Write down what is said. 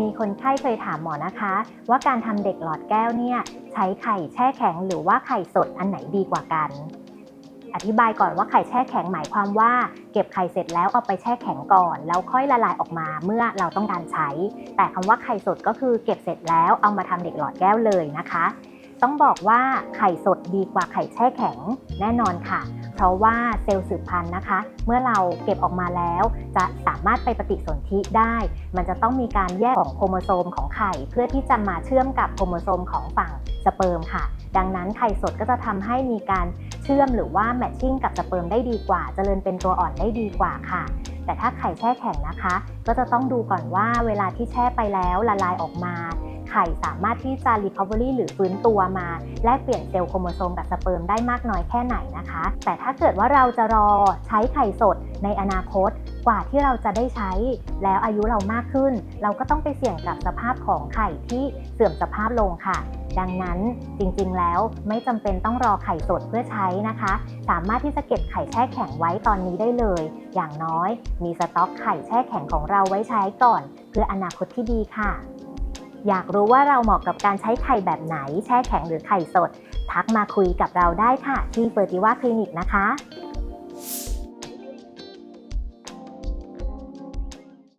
มีคนไข้เคยถามหมอนะคะ ว่าการทำเด็กหลอดแก้วเนี่ยใช้ไข่แช่แข็งหรือว่าไข่สดอันไหนดีกว่ากัน อธิบายก่อนว่าไข่แช่แข็งหมายความว่า เก็บไข่เสร็จแล้วเอาไปแช่แข็งก่อน แล้วค่อยละลายออกมาเมื่อเราต้องการใช้ แต่คำว่าไข่สดก็คือเก็บเสร็จแล้วเอามาทำเด็กหลอดแก้วเลยนะคะ ต้องบอกว่าไข่สดดีกว่าไข่แช่แข็งแน่นอนค่ะ เพราะว่าเซลล์สืบพันธุ์นะคะ เมื่อเราเก็บออกมาแล้ว จะสามารถไปปฏิสนธิได้ มันจะต้องมีการแยกของโครโมโซมของไข่ เพื่อที่จะมาเชื่อมกับโครโมโซมของฝั่งสเปิร์มค่ะ ดังนั้นไข่สดก็จะทำให้มีการเชื่อมหรือว่าแมทชิ่งกับสเปิร์มได้ดีกว่าเจริญเป็นตัวอ่อนได้ดีกว่าค่ะ แต่ถ้าไข่แช่แข็งนะคะ ก็จะต้องดูก่อนว่าเวลาที่แช่ไปแล้วละลายออกมา ไข่สามารถที่จะ recovery หรือฟื้นตัวมา แลกเปลี่ยนเซลล์โครโมโซมกับสเปิร์มได้มากน้อยแค่ไหนนะคะ แต่ถ้าเกิดว่าเราจะรอใช้ไข่สดในอนาคตกว่าที่เราจะได้ใช้แล้วอายุเรามากขึ้น เราก็ต้องไปเสี่ยงกับสภาพของไข่ที่เสื่อมสภาพลงค่ะ ดังนั้นจริงๆแล้วไม่จำเป็นต้องรอไข่สดเพื่อใช้นะคะ สามารถที่จะเก็บไข่แช่แข็งไว้ตอนนี้ได้เลย อย่างน้อย มีสต็อกไข่แช่แข็งของเราไว้ใช้ก่อน เพื่ออนาคตที่ดีค่ะ อยากรู้ว่าเราเหมาะกับการใช้ไข่แบบไหน แช่แข็งหรือไข่สด ทักมาคุยกับเราได้ค่ะ ที่เฟอร์ติว่าคลินิกนะคะ